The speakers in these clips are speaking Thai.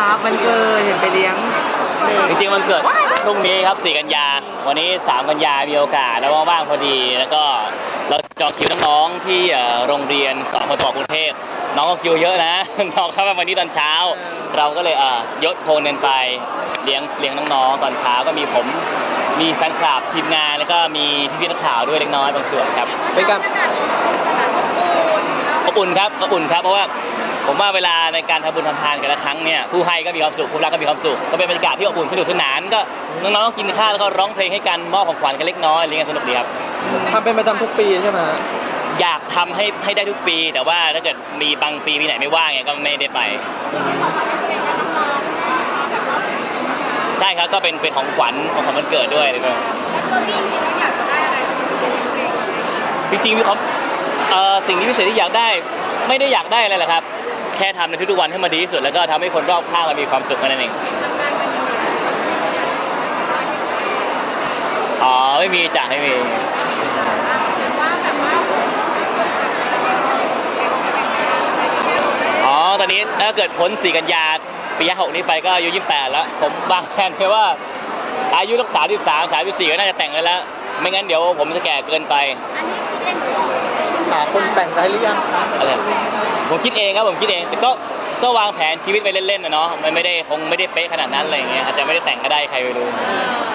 ครับมันเกิดเห็นไปเลี้ยงเลยจริงๆมันเกิดพรุ่งนี้ครับ 4 กันยา วันนี้ 3 กันยามีโอกาสแล้วว่างๆพอดี แล้วก็เราจองคิวน้องๆที่เอ่อโรงเรียนสองคนตกรุงเทพน้องก็คิวเยอะนะน้องเข้ามาวันนี้ตอนเช้า เราก็เลยเอ่อยศโคนเงินไปเลี้ยงเลี้ยงน้องๆตอนเช้าก็มีผมมีแฟนคลับทีมงานแล้วก็มีพี่ๆนักข่าวด้วยเล็กน้อยบางส่วนครับเป็นการอบอุ่นครับอบอุ่นครับเพราะว่า ผมว่าเวลาในการทำบุญทำทานแต่ละครั้งเนี่ยผู้ให้ก็มีความสุขผู้รับก็มีความสุขก็เป็นบรรยากาศที่อบอุ่นสนุกสนานก็น้องๆก็กินข้าวแล้วก็ร้องเพลงให้กันมอบของขวัญกันเล็กน้อยอะไรเงี้ยสนุกดีครับทำเป็นประจำทุกปีใช่ไหมอยากทำให้ให้ได้ทุกปี แต่ว่าถ้าเกิดมีบางปีปีไหนไม่ว่างไงก็ไม่ได้ไป ใช่ครับก็เป็นเป็นของขวัญของขวัญวันเกิดด้วยเลยครับจริงๆมีความเอ่อสิ่งที่พิเศษที่อยากได้ไม่ได้อยากได้อะไรหรอกครับ แค่ทำในทุกๆวันให้มันดีที่สุด แล้วก็ทำให้คนรอบข้างเรามีความสุขนั้นเองอ๋อไม่มีจ้ะไม่มีอ๋อตอนนี้ถ้าเกิดพ้น4กันยาปียะหกนี้ไปก็อายุ28แปดแล้ว ผมวางแผนไว้ว่า อายุสักสามสิบสามสามสิบสี่ก็น่าจะแต่งกันแล้ว ไม่งั้นเดี๋ยวผมจะแก่เกินไป หาคนแต่งได้หรือยังครับอะไรผมคิดเองครับผมคิดเองแต่ก็ก็วางแผนชีวิตไปเล่นๆนะเนาะมันไม่ได้คงไม่ได้เป๊ะขนาดนั้นอะไรอย่างเงี้ยอาจจะไม่ได้แต่งก็ได้ใครไปรู้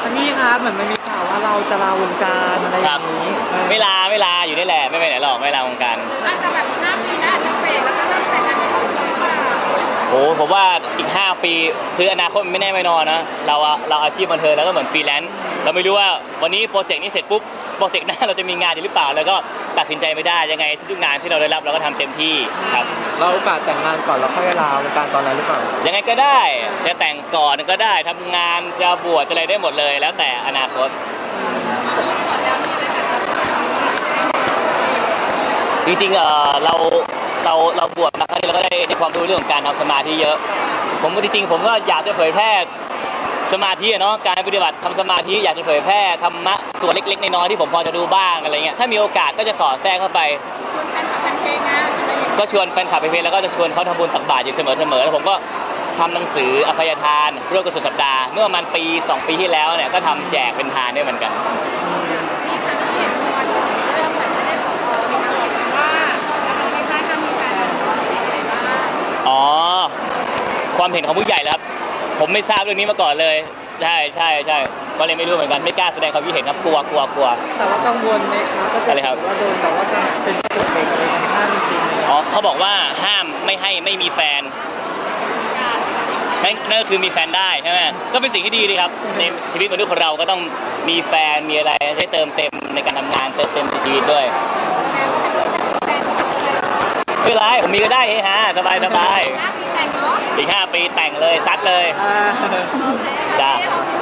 อันนี้ครับเหมือนมันมีข่าวว่าเราจะลาวงการอะไรอย่างนี้เออไม่ลาไม่ลาอยู่นี่แหละไม่ไปไหนหรอกไม่ลาวงการอาจจะแบบ5ปีแล้วอาจจะเฟดแล้วก็เริ่มแต่งงานเป็นครอบครัวหรือเปล่าโอ้ผมว่าอีก 5 ปีคืออนาคตมันไม่แน่ไม่นอนนะเราอะเราอาชีพบันเทิงแล้วก็เหมือนฟรีแลนซ์เราไม่รู้ว่าวันนี้โปรเจกต์นี้เสร็จปุ๊บ โปรเจกต์หน้าเราจะมีงานอีกหรือเปล่า แล้วก็ตัดสินใจไม่ได้ยังไงทุกๆงานที่เราได้รับเราก็ทำเต็มที่ครับ เราโอกาสแต่งงานก่อนแล้วค่อยลาวงการตอนนั้นหรือเปล่า ยังไงก็ได้จะแต่งก่อนก็ได้ทำงานจะบวชจะอะไรได้หมดเลย แล้วแต่อนาคต จริงๆเออเราเราเราบวชมาครั้งนี้เราก็ได้ได้ความรู้เรื่องของการทำสมาธิเยอะ ผมก็จริงๆผมก็อยากจะเผยแพร่ สมาธิอะเนาะการปฏิบัติทำสมาธิอยากจะเผยแพร่ธรรมะส่วนเล็กๆน้อยๆที่ผมพอจะดูบ้างอะไรเงี้ยถ้ามีโอกาสก็จะสอดแทรกเข้าไปชวนแฟนคลับแฟนเพลงนะอะไรอย่างเงี้ยก็ชวนแฟนคลับไปเพลงแล้วก็จะชวนเขาทำบุญตักบาตรอยู่เสมอๆแล้วผมก็ทำหนังสืออภัยทานร่วมกับสุดสัปดาห์เมื่อประมาณปี 2 ปีที่แล้วเนี่ยก็ทำแจกเป็นทานด้วยเหมือนกันมีครั้งที่เห็นตอนเริ่มแบบไม่ได้ขอพรมีครั้งบอกว่าเราไม่ใช่ถ้ามีแฟนเราจะเป็นยังไงบ้างอ๋อความเห็นของผู้ใหญ่แล้วครับ ผมไม่ทราบเรื่องนี้มาก่อนเลย ใช่ใช่ใช่ก็เลยไม่รู้เหมือนกันไม่กล้าแสดงความคิดเห็นครับกลัวกลัวกลัว แต่ว่ากังวลไหมครับก็จะอะไรครับ ว่าโดนแบบว่าจะเป็นกฎเหล็กอะไรในห้างจริงๆเลยอ๋อเขาบอกว่าห้ามไม่ให้ไม่มีแฟนนั่นนั่นก็คือมีแฟนได้ใช่ไหมก็เป็นสิ่งที่ดีดีครับ ในชีวิตมนุษย์คนเราก็ต้องมีแฟนมีอะไรใช้เติมเต็มในการทำงานเติมเต็มในชีวิตด้วย ไม่เป็นไรผมมีก็ได้เฮฮาสบายสบายห้าปีแต่งเนาะอีก 5 ปีแต่งเลยซัดเลยอ่าจ้า